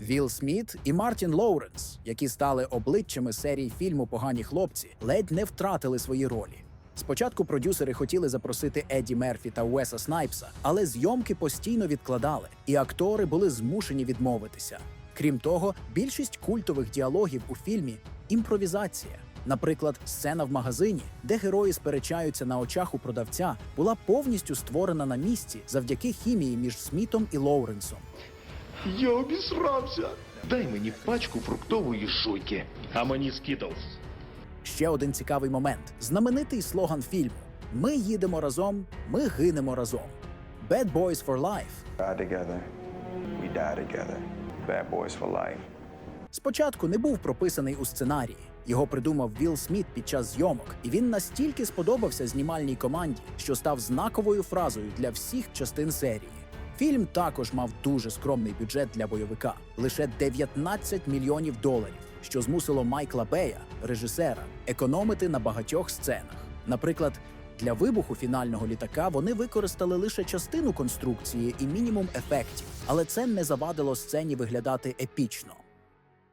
Вілл Сміт і Мартін Лоуренс, які стали обличчями серії фільму Погані хлопці, ледь не втратили свої ролі. Спочатку продюсери хотіли запросити Едді Мерфі та Уеса Снайпса, але зйомки постійно відкладали, і актори були змушені відмовитися. Крім того, більшість культових діалогів у фільмі імпровізація. Наприклад, сцена в магазині, де герої сперечаються на очах у продавця, була повністю створена на місці завдяки хімії між Смітом і Лоуренсом. Я обісрався. Дай мені пачку фруктової жуйки. А мені Скітлз. Ще один цікавий момент: знаменитий слоган фільму: Ми їдемо разом, ми гинемо разом. Bad Boys for Life. Die together, we die together. Bad boys for life. Спочатку не був прописаний у сценарії. Його придумав Вілл Сміт під час зйомок, і він настільки сподобався знімальній команді, що став знаковою фразою для всіх частин серії. Фільм також мав дуже скромний бюджет для бойовика лише 19 мільйонів доларів, що змусило Майкла Бея, режисера, економити на багатьох сценах. Наприклад, для вибуху фінального літака вони використали лише частину конструкції і мінімум ефектів, але це не завадило сцені виглядати епічно.